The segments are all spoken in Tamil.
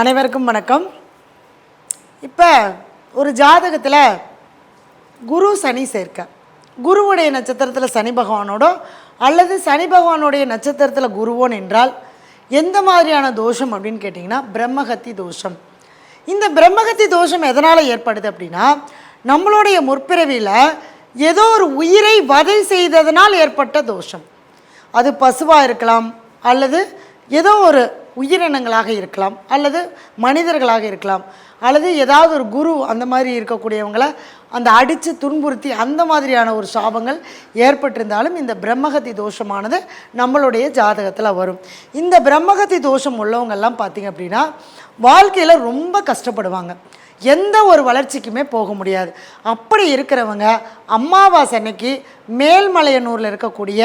அனைவருக்கும் வணக்கம். இப்போ ஒரு ஜாதகத்தில் குரு சனி சேர்க்க. குருவுடைய நட்சத்திரத்தில் சனி பகவானோடோ அல்லது சனி பகவானுடைய நட்சத்திரத்தில் குருவோன் என்றால் எந்த மாதிரியான தோஷம் அப்படின்னு கேட்டிங்கன்னா பிரம்மகத்தி தோஷம். இந்த பிரம்மகத்தி தோஷம் எதனால் ஏற்படுது அப்படின்னா நம்மளுடைய முற்பிறவியில் ஏதோ ஒரு உயிரை வதை செய்ததனால் ஏற்பட்ட தோஷம். அது பசுவாக இருக்கலாம் அல்லது ஏதோ ஒரு உயிரினங்களாக இருக்கலாம் அல்லது மனிதர்களாக இருக்கலாம். அல்லது ஏதாவது ஒரு குரு அந்த மாதிரி இருக்கக்கூடியவங்கள அந்த அடித்து துன்புறுத்தி அந்த மாதிரியான ஒரு சாபங்கள் ஏற்பட்டிருந்தாலும் இந்த பிரம்மகத்தி தோஷமானது நம்மளுடைய ஜாதகத்தில் வரும். இந்த பிரம்மகத்தி தோஷம் உள்ளவங்கெல்லாம் பார்த்திங்க அப்படின்னா வாழ்க்கையில் ரொம்ப கஷ்டப்படுவாங்க. எந்த ஒரு வளர்ச்சிக்குமே போக முடியாது. அப்படி இருக்கிறவங்க அம்மாவாசை அன்னைக்கு மேல்மலையனூரில் இருக்கக்கூடிய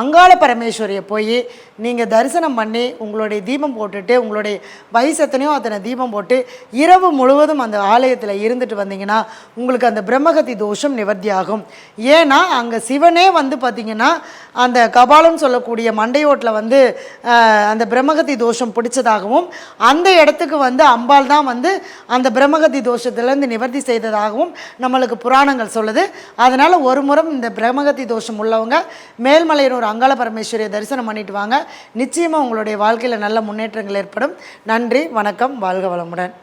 அங்காள பரமேஸ்வரியை போய் நீங்கள் தரிசனம் பண்ணி உங்களுடைய தீபம் போட்டுட்டு உங்களுடைய வயசு எத்தனையோ அத்தனை தீபம் போட்டு இரவு முழுவதும் அந்த ஆலயத்தில் இருந்துட்டு வந்தீங்கன்னா உங்களுக்கு அந்த பிரம்மகத்தி தோஷம் நிவர்த்தி ஆகும் ஏன்னா அங்கே சிவனே வந்து பார்த்திங்கன்னா அந்த கபாலம் சொல்லக்கூடிய மண்டையோட்டில் வந்து அந்த பிரம்மகத்தி தோஷம் பிடிச்சதாகவும் அந்த இடத்துக்கு வந்து அம்பாள் தான் வந்து அந்த பிரம்மகத்தி தோஷத்துலேருந்து நிவர்த்தி செய்ததாகவும் நம்மளுக்கு புராணங்கள் சொல்லுது. அதனால் ஒரு முறை இந்த பிரம்மகத்தி தோஷம் உள்ளவங்க மேல்மலையனூர் அங்காள பரமேஸ்வரியை தரிசனம் பண்ணிட்டு வாங்க. நிச்சயமாக உங்களுடைய வாழ்க்கையில் நல்ல முன்னேற்றங்கள் ஏற்படும். நன்றி வணக்கம் வாழ்க வளமுடன்.